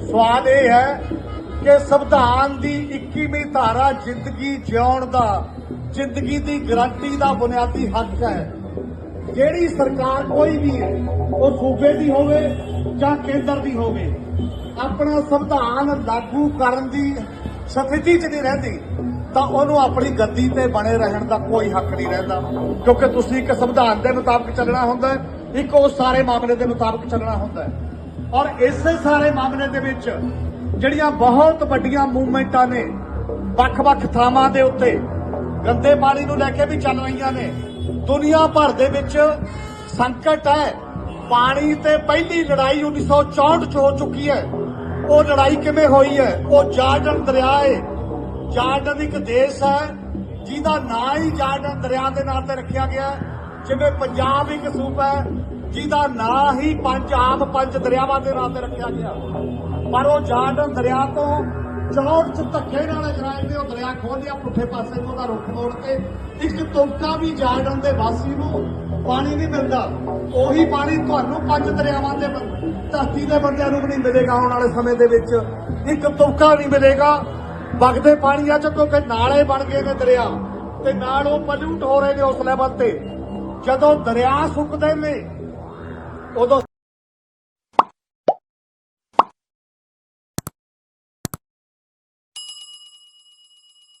ਸਵਾਲ ਇਹ ਹੈ ਕਿ ਸੰਵਿਧਾਨ ਦੀ 21ਵੀਂ ਧਾਰਾ ਜ਼ਿੰਦਗੀ ਜਿਉਣ ਦਾ, ਜ਼ਿੰਦਗੀ ਦੀ ਗਾਰੰਟੀ ਦਾ ਬੁਨਿਆਦੀ ਹੱਕ ਹੈ। ਜਿਹੜੀ ਸਰਕਾਰ ਕੋਈ ਵੀ ਹੈ, ਉਹ ਸੂਬੇ ਦੀ ਹੋਵੇ ਜਾਂ ਕੇਂਦਰ ਦੀ ਹੋਵੇ, ਆਪਣਾ ਸੰਵਿਧਾਨ ਲਾਗੂ ਕਰਨ ਦੀ ਸਥਿਤੀ 'ਚ ਨਹੀਂ ਰਹਿੰਦੀ, ਤਾਂ ਉਹਨੂੰ ਆਪਣੀ ਗੱਦੀ ਤੇ ਬਣੇ ਰਹਿਣ ਦਾ ਕੋਈ ਹੱਕ ਨਹੀਂ ਰਹਿੰਦਾ। ਕਿਉਂਕਿ ਤੁਸੀਂ ਇੱਕ ਸੰਵਿਧਾਨ ਦੇ ਮੁਤਾਬਕ ਚੱਲਣਾ ਹੁੰਦਾ ਹੈ ਇੱਕ ਉਹ ਸਾਰੇ ਮਾਮਲੇ ਦੇ ਮੁਤਾਬਕ ਚੱਲਣਾ ਹੁੰਦਾ ਹੈ। ਔਰ ਇਸੇ ਸਾਰੇ ਮਾਮਲੇ ਦੇ ਵਿੱਚ ਜਿਹੜੀਆਂ ਬਹੁਤ ਵੱਡੀਆਂ ਮੂਵਮੈਂਟਾਂ ਨੇ, ਵੱਖ-ਵੱਖ ਥਾਵਾਂ ਦੇ ਉੱਤੇ ਗੰਦੇ ਪਾਣੀ ਨੂੰ ਲੈ ਕੇ ਵੀ ਚੱਲ ਰਹੀਆਂ ਨੇ, ਦੁਨੀਆ ਭਰ ਦੇ ਵਿੱਚ ਸੰਕਟ ਹੈ। ਪਾਣੀ ਤੇ ਪਹਿਲੀ ਲੜਾਈ 1964 ਚ ਹੋ ਚੁੱਕੀ ਹੈ। ਉਹ ਲੜਾਈ ਕਿਵੇਂ ਹੋਈ ਹੈ? ਉਹ ਜਾਰਡਨ ਦਰਿਆ ਹੈ। ਜਾਰਡਨ ਇੱਕ ਦੇਸ਼ ਹੈ, ਜਿਹਦਾ ਨਾਂ ਹੀ ਜਾਰਡਨ ਦਰਿਆ ਦੇ ਨਾਂ ਤੇ ਰੱਖਿਆ ਗਿਆ ਹੈ। ਜਿਵੇਂ ਪੰਜਾਬ ਇੱਕ ਸੂਬਾ ਹੈ, ਜਿਹਦਾ ਨਾਂ ਹੀ ਪੰਜ ਆਮ, ਪੰਜ ਦਰਿਆਵਾਂ ਦੇ ਨਾਂ ਤੇ ਰੱਖਿਆ ਗਿਆ। ਪਰ ਉਹ ਜਾਰਡਨ ਦਰਿਆ ਤੋਂ ਚੌੜ ਚ ਧੱਕੇ ਨਾਲ ਇਜ਼ਰਾਈਲ ਨੇ ਉਹ ਦਰਿਆ ਖੋਲ ਪੁੱਠੇ ਪਾਸੇ ਨੂੰ ਉਹਦਾ ਰੁੱਖ ਮੋੜ ਕੇ। ਇੱਕ ਤੁਮਕਾ ਵੀ ਜਾਰਡਨ ਦੇ ਵਾਸੀ ਨੂੰ ਪਾਣੀ ਨਹੀਂ ਮਿਲਦਾ, ਉਹੀ ਪਾਣੀ ਤੁਹਾਨੂੰ ਪੰਜ ਦਰਿਆਵਾਂ ਦੇ ਧਰਤੀ ਦੇ ਬੰਦਿਆਂ ਨੂੰ ਵੀ ਨਹੀਂ ਮਿਲੇਗਾ ਆਉਣ ਵਾਲੇ ਸਮੇਂ ਦੇ ਵਿੱਚ। ਇੱਕ ਤੁਮਕਾ ਨਹੀਂ ਮਿਲੇਗਾ, ਵਗਦੇ ਪਾਣੀਆਂ ਚ ਕਿਉਂਕਿ ਨਾਲੇ ਬਣ ਗਏ ਨੇ ਦਰਿਆ, ਤੇ ਨਾਲ ਉਹ ਪਲੂਟ ਹੋ ਰਹੇ ਨੇ ਉਸ ਲੈਵਲ ਤੇ। ਜਦੋਂ ਦਰਿਆ ਸੁੱਕਦੇ ਨੇ ਉਦੋਂ